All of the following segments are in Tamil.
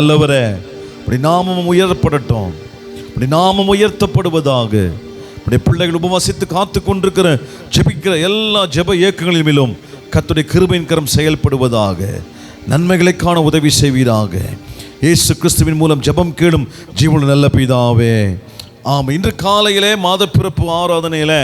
நல்லவரே அப்படி நாமம் உயர்த்தப்படட்டும். அப்படி நாமம் உயர்த்தப்படுவதாக. அப்படி பிள்ளைகள் உபவாசித்து காத்து கொண்டிருக்கிற ஜெபிக்கிற எல்லா ஜெப இயக்கங்களிலும் கத்துடைய கிருபையின் கரம் செயல்படுவதாக. நன்மைகளை காண உதவி செய்வீராக. இயேசு கிறிஸ்துவின் மூலம் ஜெபம் கேளும் ஜீவன நல்ல பிதாவே. ஆமாம் இன்று காலையிலே மாதப்பிறப்பு ஆராதனையில்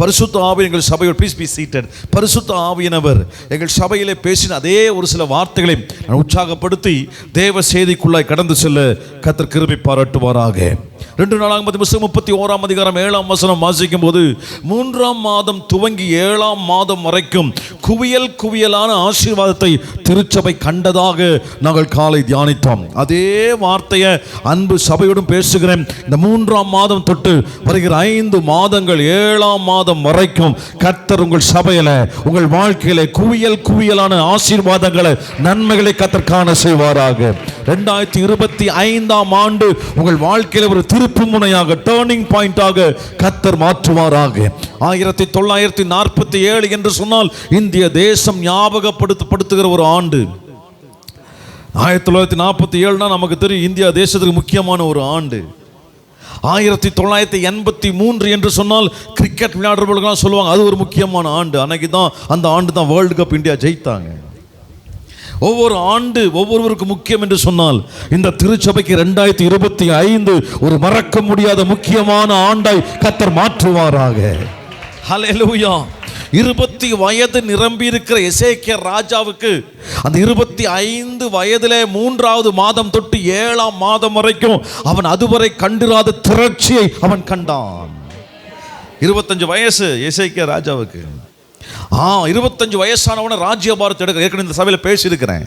பரிசுத்த ஆவி எங்கள் சபையோடு பீஸ் பி சீட்டட் பரிசுத்த ஆவியினவர் எங்கள் சபையிலே பேசின அதே ஒரு சில வார்த்தைகளை நான் உற்சாகப்படுத்தி தேவ செய்திக்குள்ளாய் கடந்து செல்ல கத்தர் கிருபை பாராட்டுவாராக. ரெண்டு நாளாக புஸ்தகம் முப்பத்தி ஓராம் அதிகாரம் ஏழாம் வசனம் வாசிக்கும் போது மூன்றாம் மாதம் துவங்கி ஏழாம் மாதம் வரைக்கும் குவியல் குவியலான ஆசீர்வாதத்தை திருச்சபை கண்டதாக நாங்கள் காலை தியானித்தோம். அதே வார்த்தையை அன்பு சபையோடும் பேசுகிறேன். இந்த மூன்றாம் மாதம் தொட்டு வருகிற ஐந்து மாதங்கள் ஏழாம் மாதம் வரைக்கும் கர்த்தர் உங்கள் சபையில உங்கள் வாழ்க்கையில குவியல் குவியலான ஆசீர்வாதங்களை நன்மைகளை கத்தர் காண செய்வாராக. ரெண்டாயிரத்தி இருபத்தி ஐந்தாம் ஆண்டு உங்கள் வாழ்க்கையில ஒரு திருப்பு முனையாக டேர்னிங் பாயிண்டாக கத்தர் மாற்றுவாராக. ஆயிரத்தி தொள்ளாயிரத்தி நாற்பத்தி ஏழு என்று சொன்னால் இந்திய தேசம் ஞாபகப்படுத்தப்படுத்துகிற ஒரு ஆண்டு. ஆயிரத்தி தொள்ளாயிரத்தி நாற்பத்தி ஏழுனா நமக்கு தெரியும் இந்தியா தேசத்துக்கு முக்கியமான ஒரு ஆண்டு. ஆயிரத்தி தொள்ளாயிரத்தி எண்பத்தி மூன்று என்று சொன்னால் கிரிக்கெட் விளையாடுறவர்களுக்கெல்லாம் சொல்லுவாங்க அது ஒரு முக்கியமான ஆண்டு. அன்னைக்கு தான் அந்த ஆண்டு தான் வேர்ல்டு கப் இந்தியா ஜெயித்தாங்க. ஒவ்வொரு ஆண்டு ஒவ்வொருவருக்கு முக்கியம் என்று சொன்னால் இந்த திருச்சபைக்கு ரெண்டாயிரத்தி இருபத்தி ஐந்து ஒரு மறக்க முடியாத முக்கியமான ஆண்டாய் கத்தர் மாற்றுவாராக. ஹalleluya இருபத்தி வயது நிரம்பி இருக்கிற எசேக்கிய ராஜாவுக்கு அந்த இருபத்தி ஐந்து வயதிலே மூன்றாவது மாதம் தொட்டு ஏழாம் மாதம் வரைக்கும் அவன் அதுவரை கண்டிராத திரட்சியை அவன் கண்டான். இருபத்தஞ்சு வயசு எசேக்கிய ராஜாவுக்கு. ஆ இருபத்தஞ்சு வயசானவன ராஜ்யபாரத்தை எடுக்க ஏற்கனவே இந்த சபையில் பேசியிருக்கிறேன்.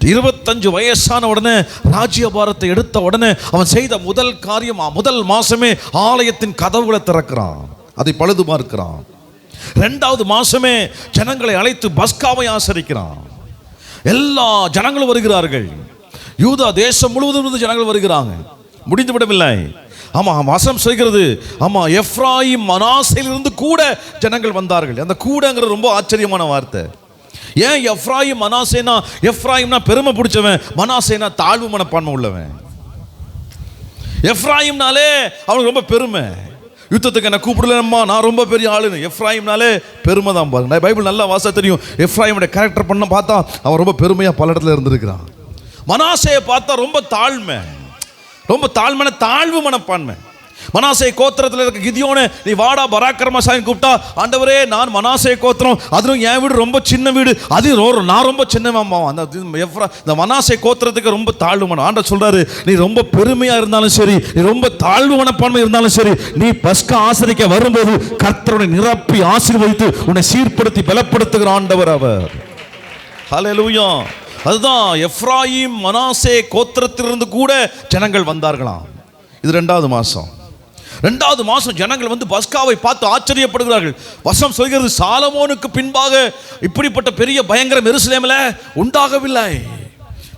இருபத்தஞ்சு வயசான உடனே ராஜ்யபாரத்தை எடுத்த உடனே அவன் செய்த முதல் காரியம் முதல் மாசமே ஆலயத்தின் கதவுகளை திறக்கிறான். அதை பழுது பார்க்கிறான். ரெண்டாவது மாசமே ஜனங்களை அழைத்து பஸ்காவை ஆசரிக்கிறான். எல்லா ஜனங்களும் வருகிறார்கள். யூதா தேசம் முழுவதும் இருந்து ஜனங்கள் வருகிறாங்க. முடிந்து விடவில்லை. ஆமாம் வசம் செய்கிறது ஆமாம் எஃப்ராயிம் மனாசையிலிருந்து கூட ஜனங்கள் வந்தார்கள். அந்த கூடங்கிறது ரொம்ப ஆச்சரியமான வார்த்தை. ஏன் எஃப்ராயிம் மனாசேனா எஃப்ராயிம்னா பெருமை பிடிச்சவன் மனாசேனா தாழ்வு மனப்பான்மை உள்ளவன்? எஃப்ராயிம்னாலே அவனுக்கு ரொம்ப பெருமை. யுத்தத்துக்கு என்ன கூப்பிடலம்மா நான் ரொம்ப பெரிய ஆளுன்னு. எஃப்ராயிம்னாலே பெருமை தான் பாருங்க. நான் பைபிள் நல்லா வாச தெரியும். எஃப்ராயிமுடைய கேரக்டர் பண்ண பார்த்தா அவன் ரொம்ப பெருமையாக பல இடத்துல இருந்திருக்கிறான். மனாசையை பார்த்தா ரொம்ப தாழ்மை. ரொம்ப தாழ்மையான தாழ்வு மனப்பான்மை. மனாசை கோத்திரத்தில் இருக்க கிதியோனு நீ வாடா பராக்கிரமசாமி கூப்பிட்டா ஆண்டவரே நான் மனாசை கோத்திரம். அதுவும் என் வீடு ரொம்ப சின்ன வீடு. அது நான் ரொம்ப சின்னமாமா அந்த இது எஃப்ரா- இந்த மனாசை கோத்திரத்துக்கு ரொம்ப தாழ்வு மனம். ஆண்ட சொல்றாரு நீ ரொம்ப பெருமையாக இருந்தாலும் சரி நீ ரொம்ப தாழ்வு மனப்பான்மை இருந்தாலும் சரி நீ பஸ்க ஆசிரிக்க வரும்போது கர்த்தருடைய நிரப்பி ஆசீர்வதித்து உன்னை சீர்படுத்தி பலப்படுத்துகிற ஆண்டவர் அவர். ஹalleluya. அதுதான் எஃப்ராயிம் மனாசே கோத்திரத்திலிருந்து கூட ஜனங்கள் வந்தார்களாம். இது ரெண்டாவது மாதம் ரெண்டாவது மாதம் ஜனங்கள் வந்து பஸ்காவை பார்த்து ஆச்சரியப்படுகிறார்கள். வசம் சொல்கிறது சாலமோனுக்கு பின்பாக இப்படிப்பட்ட பெரிய பயங்கரம் எருசலேமில் உண்டாகவில்லை.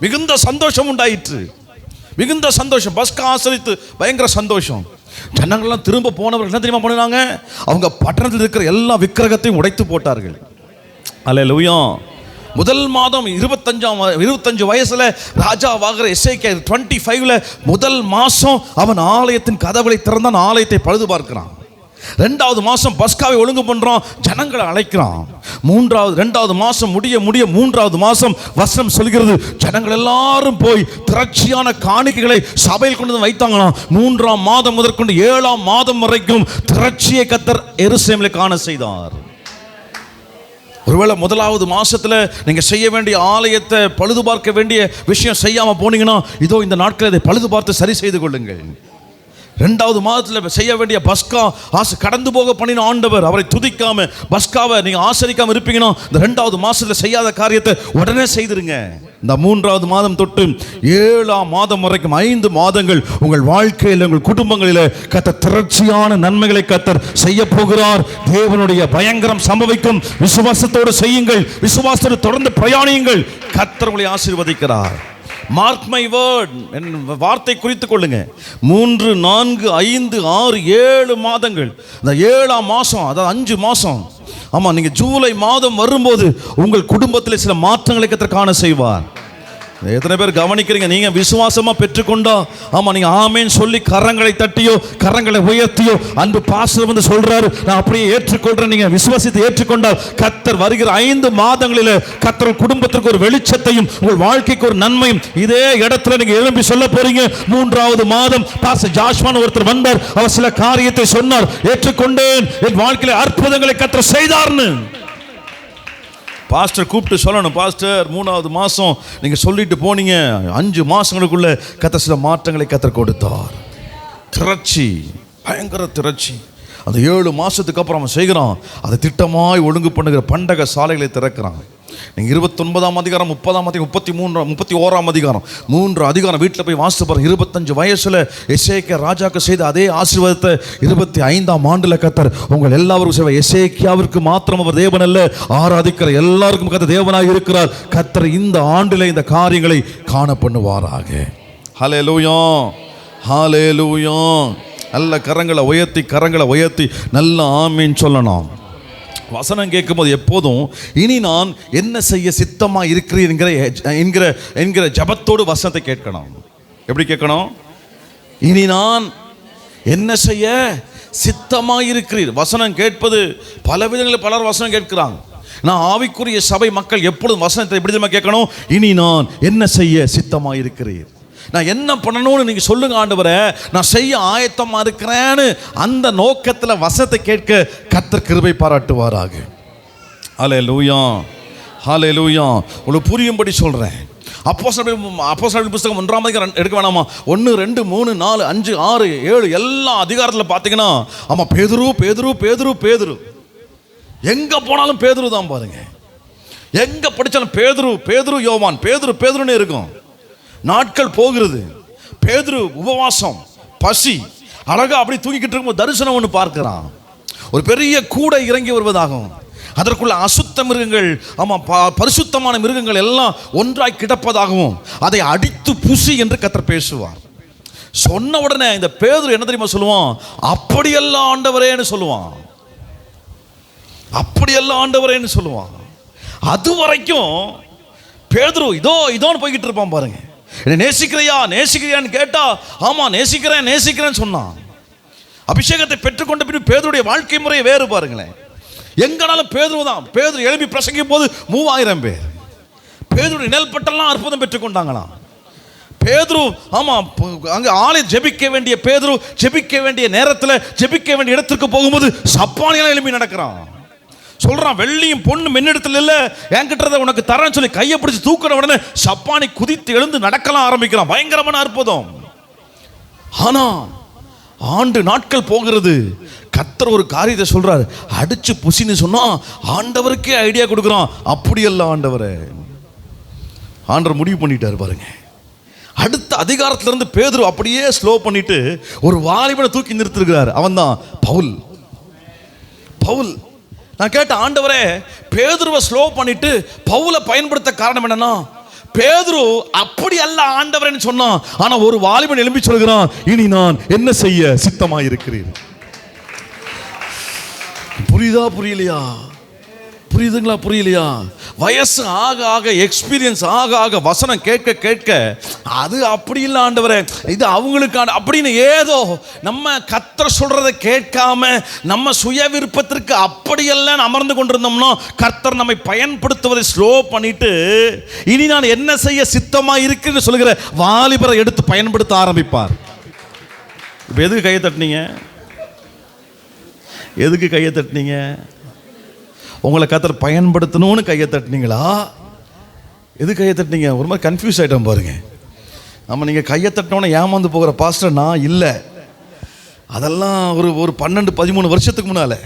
மிகுந்த சந்தோஷம் உண்டாயிற்று. மிகுந்த சந்தோஷம். பஸ்கா ஆசரித்து பயங்கர சந்தோஷம். ஜனங்கள்லாம் திரும்ப போனவர்கள் என்ன தெரியுமா பண்ணினாங்க அவங்க பட்டணத்தில் இருக்கிற எல்லா விக்கிரகத்தையும் உடைத்து போட்டார்கள். அல்ல முதல் மாதம் இருபத்தஞ்சாம் இருபத்தஞ்சு வயசுல ராஜாவாகிற எஸ்ஐகே டுவெண்ட்டி ஃபைவ்ல முதல் மாதம் அவன் ஆலயத்தின் கதவுகளை திறந்தான் ஆலயத்தை பழுது பார்க்கிறான். ரெண்டாவது மாதம் பஸ்காவை ஒழுங்கு பண்ணுறான் ஜனங்களை அழைக்கிறான். மூன்றாவது ரெண்டாவது மாதம் முடிய முடிய மூன்றாவது மாதம் வசனம் சொல்கிறது ஜனங்கள் எல்லாரும் போய் திரட்சியான காணிக்கைகளை சபையில் கொண்டு வந்து வைத்தாங்களாம். மூன்றாம் மாதம் முதற்கொண்டு ஏழாம் மாதம் வரைக்கும் திரட்சியை கத்தர் எருசேமில் காண செய்தார். ஒருவேளை முதலாவது மாதத்தில் நீங்கள் செய்ய வேண்டிய ஆலயத்தை பழுது பார்க்க வேண்டிய விஷயம் செய்யாமல் போனீங்கன்னா இதோ இந்த நாட்களை அதை பழுது பார்த்து சரி செய்து கொள்ளுங்கள். ரெண்டாவது மாதத்தில் செய்ய வேண்டிய பஸ்கா ஆசை கடந்து போக பண்ணின ஆண்டவர். அவரை துதிக்காம பஸ்காவை நீங்கள் ஆசரிக்காமல் இருப்பீங்கன்னா இந்த ரெண்டாவது மாதத்தில் செய்யாத காரியத்தை உடனே செய்திருங்க. இந்த மூன்றாவது மாதம் தொட்டு ஏழாம் மாதம் வரைக்கும் ஐந்து மாதங்கள் உங்கள் வாழ்க்கையில் உங்கள் குடும்பங்களில் கத்த திரட்சியான நன்மைகளை கத்தர் செய்ய போகிறார். தேவனுடைய பயங்கரம் சம்பவிக்கும். விசுவாசத்தோடு செய்யுங்கள். விசுவாசத்தோடு தொடர்ந்து பிரயாணியுங்கள். கத்தர் உங்களை ஆசீர்வதிக்கிறார். மார்க் மை வேர்ட் என் வார்த்தை குறித்து கொள்ளுங்க. மூன்று நான்கு ஐந்து ஆறு ஏழு மாதங்கள். இந்த ஏழாம் மாதம் அதாவது அஞ்சு மாதம் ஆமாம் நீங்கள் ஜூலை மாதம் வரும்போது உங்கள் குடும்பத்தில் சில மாற்றங்களை கத்தர் காண செய்வார். எத்தனை பேர் கவனிக்கிறீங்க? நீங்க விசுவாசமா பெற்றுக்கொண்டோ ஆமா நீங்க ஆமேன்னு சொல்லி கரங்களை தட்டியோ கரங்களை உயர்த்தியோ அன்பு பாசம் வந்து சொல்றாரு நான் அப்படியே ஏற்றுக்கொள்றேன். நீங்க விசுவாசத்தை ஏற்றுக்கொண்டால் கத்தர் வருகிற ஐந்து மாதங்களில் கத்தர் குடும்பத்திற்கு ஒரு வெளிச்சத்தையும் உங்கள் வாழ்க்கைக்கு ஒரு நன்மையும் இதே இடத்துல நீங்க எழும்பி சொல்ல போறீங்க. மூன்றாவது மாதம் பாச ஜாஷ்வான் ஒருத்தர் வந்தார். அவர் சில காரியத்தை சொன்னார். ஏற்றுக்கொண்டேன். என் வாழ்க்கையில அற்புதங்களை கத்தர் செய்தார்னு. பாஸ்டர் கூப்பிட்டு சொல்லணும் பாஸ்டர் மூணாவது மாதம் நீங்கள் சொல்லிட்டு போனீங்க. அஞ்சு மாதங்களுக்குள்ள கத்த சில மாற்றங்களை கத்தர் கொடுத்தார். திரட்சி பயங்கர திரட்சி. அந்த ஏழு மாதத்துக்கு அப்புறம் அவன் செய்கிறான். அதை திட்டமாய் ஒழுங்கு பண்ணுகிற பண்டக சாலைகளை திறக்கிறான். நீங்கள் இருபத்தொன்பதாம் அதிகாரம் முப்பதாம் அதிகாரம் முப்பத்தி மூன்று முப்பத்தி ஓராம் அதிகாரம். மூன்று அதிகாரம் வீட்டில் போய் வாசித்து பாருங்க. இருபத்தஞ்சு வயசில் எசேக்கிய ராஜாக்கு செய்த அதே ஆசீர்வாதத்தை இருபத்தி ஐந்தாம் ஆண்டில் கத்தர் உங்கள் எல்லாருக்கும் செய்வார். எசேக்கியாவிற்கு மாத்திரம் அவர் தேவன் அல்ல ஆராதிக்கிற எல்லாருக்கும் கத்த தேவனாக இருக்கிறார். கத்தர் இந்த ஆண்டில் இந்த காரியங்களை காண பண்ணுவாராக ஹலே லூயம் ஹாலே லூயம் நல்ல கரங்களை உயர்த்தி கரங்களை உயர்த்தி நல்ல ஆமீன் சொல்லணும். வசனம் கேட்கும்போது எப்போதும் இனி நான் என்ன செய்ய சித்தமாக இருக்கிறேன் என்கிற என்கிற என்கிற ஜபத்தோடு வசனத்தை கேட்கணும். எப்படி கேட்கணும்? இனி நான் என்ன செய்ய சித்தமாக இருக்கிறீர். வசனம் கேட்பது பல விதங்களில் பலர் வசனம் கேட்கிறாங்க. நான் ஆவிக்குரிய சபை மக்கள் எப்பொழுதும் வசனத்தை எப்படி தெரியுமா கேட்கணும்? இனி நான் என்ன செய்ய சித்தமாக இருக்கிறீர். நான் என்ன பண்ணணும்னு நீங்கள் சொல்லுங்க ஆண்டவரே. நான் செய்ய ஆயத்தமாக இருக்கிறேன்னு அந்த நோக்கத்தில் வசத்தை கேட்க கத்தர் கிருபை பாராட்டுவாராக. ஹலே லூயா ஹலே லூயா உங்களுக்கு புரியும்படி சொல்கிறேன் அப்போ அப்போ புஸ்தகம் ஒன்றாம் அதிகாரம் எடுக்க வேணாமா? ஒன்று ரெண்டு மூணு நாலு அஞ்சு ஆறு ஏழு எல்லா அதிகாரத்தில் பார்த்தீங்கன்னா ஆமாம் பேதுரு பேதுரு பேதுரு பேதுரு. எங்கே போனாலும் பேதுரு தான் பாருங்க. எங்கே படித்தாலும் பேதுரு பேதுரு யோவான் பேதுரு பேதுருன்னு இருக்கும். நாட்கள் போகிறது. பேதுரு உபவாசம் பசி அழகா அப்படி தூங்கிக்கிட்டு இருக்கும்போது தரிசனம் ஒன்று பார்க்கிறான். ஒரு பெரிய கூடை இறங்கி வருவதாகும். அதற்குள்ள அசுத்த மிருகங்கள் ஆமாம் ப- பரிசுத்தமான மிருகங்கள் எல்லாம் ஒன்றாய் கிடப்பதாகவும் அதை அடித்து புசி என்று கத்தர் பேசுவார். சொன்ன உடனே இந்த பேதுரு என்ன தெரியுமா சொல்லுவான்? அப்படியெல்லாம் ஆண்டவரேன்னு சொல்லுவான். அப்படியெல்லாம் ஆண்டவரேன்னு சொல்லுவான். அது வரைக்கும் பேதுரு இதோ இதோன்னு போய்கிட்டு இருப்பான் பாருங்க. என்னை நேசிக்கிறியா? நேசிக்கிறியான்னு கேட்டா ஆமா நேசிக்கிறேன் நேசிக்கிறேன்னு சொன்னான். அபிஷேகத்தை பெற்றுக்கொண்ட பின் பேதருடைய வாழ்க்கை முறையை வேறு பாருங்களேன். எங்கனாலும் பேதுரு தான். பேதுரு எழுப்பி பிரசங்கும் போது மூவாயிரம் பேர். பேதருடைய நெல்பட்டெல்லாம் அற்புதம் பெற்றுக்கொண்டாங்களாம். பேதுரு ஆமாம் அங்கே அங்க ஆளை ஜெபிக்க வேண்டிய பேதுரு ஜெபிக்க வேண்டிய நேரத்தில் ஜெபிக்க வேண்டிய இடத்துக்கு போகும்போது சப்பானியெல்லாம் எழுப்பி நடக்கிறான். சொல்றான் வெள்ளியும் பொண்ணு மென்னிடத்துல இல்ல. என்கிட்ட உனக்கு தரேன்னு சொல்லி கையை பிடிச்சி தூக்கின உடனே சப்பானி குதித்து எழுந்து நடக்கலாம் ஆரம்பிக்கிறான். பயங்கரமான அற்புதம். ஆனா ஆண்டு நாட்கள் போகிறது. கத்தர் ஒரு காரியத்தை சொல்றாரு. அடிச்சு புசின்னு சொன்னா ஆண்டவருக்கே ஐடியா கொடுக்குறான். அப்படியல்ல ஆண்டவரே. ஆண்டவர் முடிவு பண்ணிட்டாரு பாருங்க. அடுத்த அதிகாரத்திலிருந்து பேதுரு அப்படியே ஸ்லோ பண்ணிட்டு ஒரு வாலிபனை தூக்கி நிறுத்திருக்கிறார். அவன் தான் பவுல். பவுல். நான் கேட்ட ஆண்டவரே பேதுருவை ஸ்லோ பண்ணிட்டு பவுலை பயன்படுத்த காரணம் என்னன்னா பேதுரு அப்படி அல்ல ஆண்டவரேன்னு சொன்னான். ஆனா ஒரு வாலிபன் எழும்பி சொல்கிறான் இனி நான் என்ன செய்ய சித்தமாக இருக்கிறேன் புரியுதா புரியலையா? புரியுதுங்களா புரியலையா? வயசு ஆக ஆக எக்ஸ்பீரியன்ஸ் ஆக ஆக வசனம் கேட்க கேட்க அது அப்படி இல்லை ஆண்டவரே இது அவங்களுக்கான அப்படின்னு ஏதோ நம்ம கத்தர் சொல்கிறத கேட்காம நம்ம சுய விருப்பத்திற்கு அப்படியெல்லாம் அமர்ந்து கொண்டிருந்தோம்னா கர்த்தர் நம்மை பயன்படுத்துவதை ஸ்லோ பண்ணிட்டு இனி நான் என்ன செய்ய சித்தமாக இருக்குன்னு சொல்லுகிற வாலிபரை எடுத்து பயன்படுத்த ஆரம்பிப்பார். இப்போ எதுக்கு கையை தட்டினீங்க? எதுக்கு கையை தட்டினீங்க? உங்களை கத்தர் பயன்படுத்தணும்னு கையை தட்டினீங்களா? எது கையை தட்டினீங்க? ஒரு மாதிரி கன்ஃபியூஸ் ஆகிட்டோம் பாருங்க. நம்ம நீங்கள் கையை தட்டினோன்னே ஏமாந்து போகிற பாஸ்டர் நான் இல்லை. அதெல்லாம் ஒரு ஒரு பன்னெண்டு பதிமூணு வருஷத்துக்கு முன்னால்.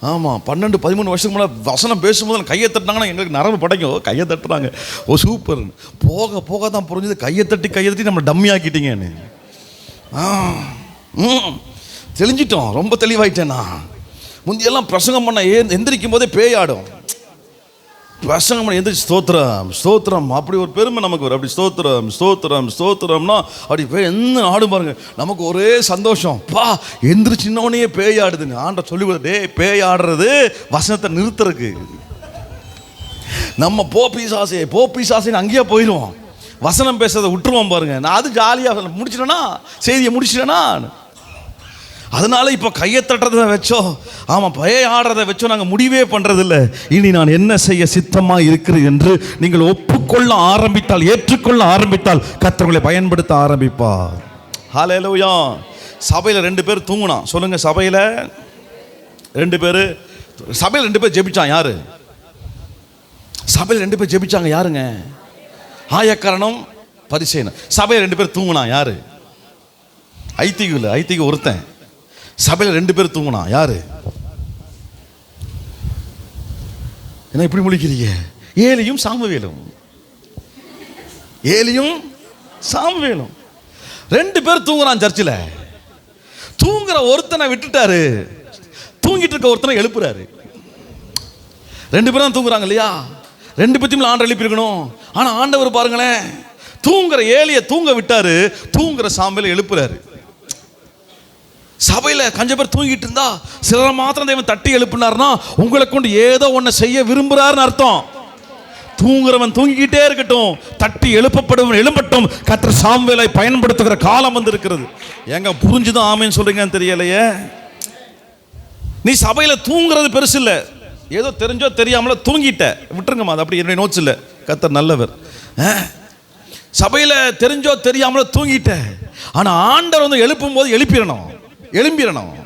ஆமாம் பன்னெண்டு பதிமூணு வருஷத்துக்கு முன்னாடி வசனம் பேசும்போது கையை தட்டினாங்கன்னா எங்களுக்கு நரம்பு படைக்கும். கையை தட்டுறாங்க. ஓ சூப்பர் போக போக தான் புரிஞ்சது. கையை தட்டி கையை தட்டி நம்ம டம்மி ஆக்கிட்டீங்கன்னு. ஆ ம். தெளிஞ்சிட்டோம். ரொம்ப தெளிவாயிட்டேன் நான். முந்தியெல்லாம் பிரசங்கம் பண்ண ஏ எந்திரிக்கும் போதே பேயாடும். பிரசங்கம் பண்ண எந்திரிச்சு ஸ்தோத்திரம் ஸ்தோத்திரம். அப்படி ஒரு பெருமை நமக்கு வரும். அப்படி ஸ்தோத்திரம் ஸ்தோத்திரம் ஸ்தோத்திரம்னா அப்படி பேய் என்ன ஆடும் பாருங்க. நமக்கு ஒரே சந்தோஷம். பா எந்திரிச்சின்னோடனே பேய் ஆடுதுங்க ஆண்ட சொல்லி டே பேயாடுறது பேய் ஆடுறது வசனத்தை நிறுத்துறதுக்கு. நம்ம போ பிசாசே போ பிசாசேன்னு அங்கேயே போயிடுவோம். வசனம் பேசுறதை விட்டுருவோம் பாருங்க. நான் அது ஜாலியாக முடிச்சிட்டேனா? செய்தியை முடிச்சிட்டேனா அதனால இப்போ கையை தட்டுறதை வச்சோ ஆமாம் பய ஆடுறதை வச்சோ நாங்கள் முடிவே பண்ணுறதில்ல இனி நான் என்ன செய்ய சித்தமாக இருக்கிறேன் என்று நீங்கள் ஒப்புக்கொள்ள ஆரம்பித்தால் ஏற்றுக்கொள்ள ஆரம்பித்தால் கத்தவங்களை பயன்படுத்த ஆரம்பிப்பார். ஹalleluya சபையில் ரெண்டு பேர் தூங்கினான். சொல்லுங்கள் சபையில் ரெண்டு பேர் சபையில் ரெண்டு பேர் ஜெபிச்சான் யாரு? சபையில் ரெண்டு பேர் ஜெபிச்சாங்க யாருங்க? ஆயக்கரணம் பரிசேனம் சபையில் ரெண்டு பேர் தூங்கினான் யாரு? ஐத்திகு இல்லை ஐத்திகு ஒருத்தன். சபையில் ரெண்டு பேர் தூங்கினா யாரு? என்ன இப்படி முழிக்கிறீங்க? ஏலியும் சாமுவேலும். ஏலியும் சாமுவேலும். ரெண்டு பேர் தூங்குறான் சர்ச்சில். தூங்குற ஒருத்தனை விட்டுட்டாரு. தூங்கிட்டு இருக்க ஒருத்தனை எழுப்புறாரு. ரெண்டு பேரும் தான் தூங்குறாங்க இல்லையா? ரெண்டு பேத்தையும் ஆண்டு எழுப்பியிருக்கணும். ஆனால் ஆண்டவர் பாருங்களேன் தூங்குற ஏழையை தூங்க விட்டாரு தூங்குற சாம்பலை எழுப்புறாரு. சபையில் கஞ்ச பேர் தூங்கிட்டு இருந்தா சிலரை மாத்திரம் தெய்வம் தட்டி எழுப்பினார்னா உங்களை கொண்டு ஏதோ ஒன்றை செய்ய விரும்புகிறாருன்னு அர்த்தம். தூங்குறவன் தூங்கிக்கிட்டே இருக்கட்டும் தட்டி எழுப்பப்படுவன் எழும்பட்டும் கத்திர சாம்பலை பயன்படுத்துகிற காலம் வந்து இருக்கிறது எங்க புரிஞ்சுதான் ஆமைன்னு சொல்றீங்கன்னு தெரியலையே? நீ சபையில் தூங்குறது பெருசு இல்லை. ஏதோ தெரிஞ்சோ தெரியாமல தூங்கிட்ட. விட்டுருங்கம்மா அது அப்படி என்னுடைய நோட்ஸ் இல்லை. கத்தர் நல்லவர். சபையில் தெரிஞ்சோ தெரியாமல தூங்கிட்ட. ஆனால் ஆண்டவர் வந்து எழுப்பும் போது எழுப்பிடணும். எழும்பிடணும்.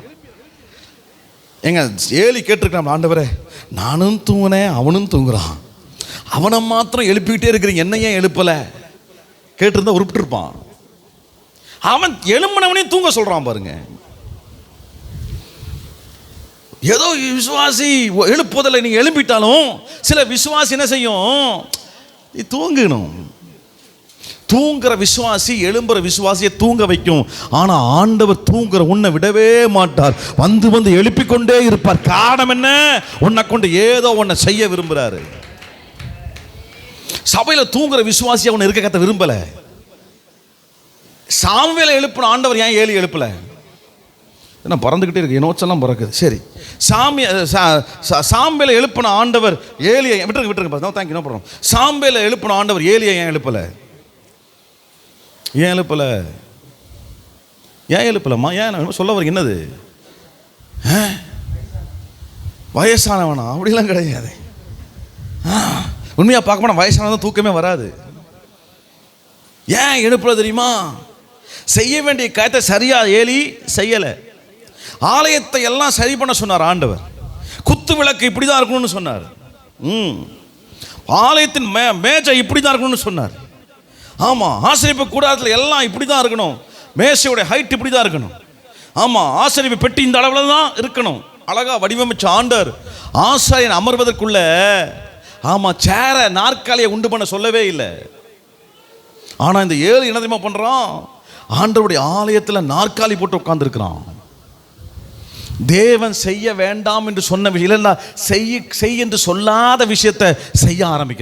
எங்க ஏலி கேட்டிருக்கலாம் ஆண்டவரே. நானும் தூங்கினேன் அவனும் தூங்குறான். அவனை மாத்திரம் எழுப்பிக்கிட்டே இருக்கிறீங்க என்ன ஏன் எழுப்பலை? கேட்டிருந்தா உருப்பிட்டுருப்பான். அவன் எழும்பினவனையும் தூங்க சொல்கிறான் பாருங்க. ஏதோ விசுவாசி எழுப்புவதில் நீங்கள் எழுப்பிட்டாலும் சில விசுவாசி என்ன செய்யும்? நீ தூங்கணும் தூங்குற விசுவாசி எழும்புற விசுவாசியை தூங்க வைக்கும். ஆனால் ஆண்டவர் தூங்குற உன்னை விடவே மாட்டார். வந்து வந்து எழுப்பிக்கொண்டே இருப்பார். காரணம் என்ன? உன்னை கொண்டு ஏதோ உன்னை செய்ய விரும்புகிறாரு சபையில் தூங்குற விசுவாசி அவனை இருக்க கத்த விரும்பலை. சாமுவேலை எழுப்பின ஆண்டவர் ஏன் ஏழு எழுப்பலை? ஏன்னா பறந்துக்கிட்டே இருக்கு. என் எல்லாம் பறக்குது. சரி. சாமி சாம்பேல எழுப்பின ஆண்டவர் ஏலியை விட்டுருக்கு விட்டுருங்க. தேங்க்யூ என்ன பண்ணுறோம் சாம்பேல எழுப்பின ஆண்டவர் ஏலியை ஏன் எழுப்பலை? ஏன் எழுப்பலை? ஏன் எழுப்பலம்மா ஏன் நான் சொல்ல வரீங்க என்னது? ஆ? வயசானவனா? அப்படிலாம் கிடையாது. உண்மையாக பார்க்க போனால் வயசானதான் தூக்கமே வராது. ஏன் எழுப்பல தெரியுமா? செய்ய வேண்டிய காயத்தை சரியாக ஏலி செய்யலை. ஆலயத்தை எல்லாம் சரி பண்ண சொன்னார் ஆண்டவர். குத்து விளக்கு இப்படி தான் இருக்கணும்னு சொன்னார். ம். ஆலயத்தின் மே மேஜை இப்படி தான் இருக்கணும்னு சொன்னார். ஆமாம் ஆசிரியப்பு கூடாரத்தில் எல்லாம் இப்படி தான் இருக்கணும். மேசையோட ஹைட் இப்படி தான் இருக்கணும். ஆமாம் ஆசிரியப்பு பெட்டி இந்த அளவில் தான் இருக்கணும். அழகா வடிவமைச்ச ஆண்டர் ஆசாரியன் அமர்வதற்குள்ள ஆமாம் சேரை நாற்காலியை உண்டு பண்ண சொல்லவே இல்லை. ஆனால் இந்த ஏழு என்ன தெரியுமா பண்ணுறான் ஆண்டருடைய ஆலயத்தில் நாற்காலி போட்டு உட்காந்துருக்கிறான் தேவன் செய்ய வேண்டாம் என்று சொன்ன விஷயம் இல்லைன்னா செய் செய் என்று சொல்லாத விஷயத்தை செய்ய ஆரம்பிக்கிறான்.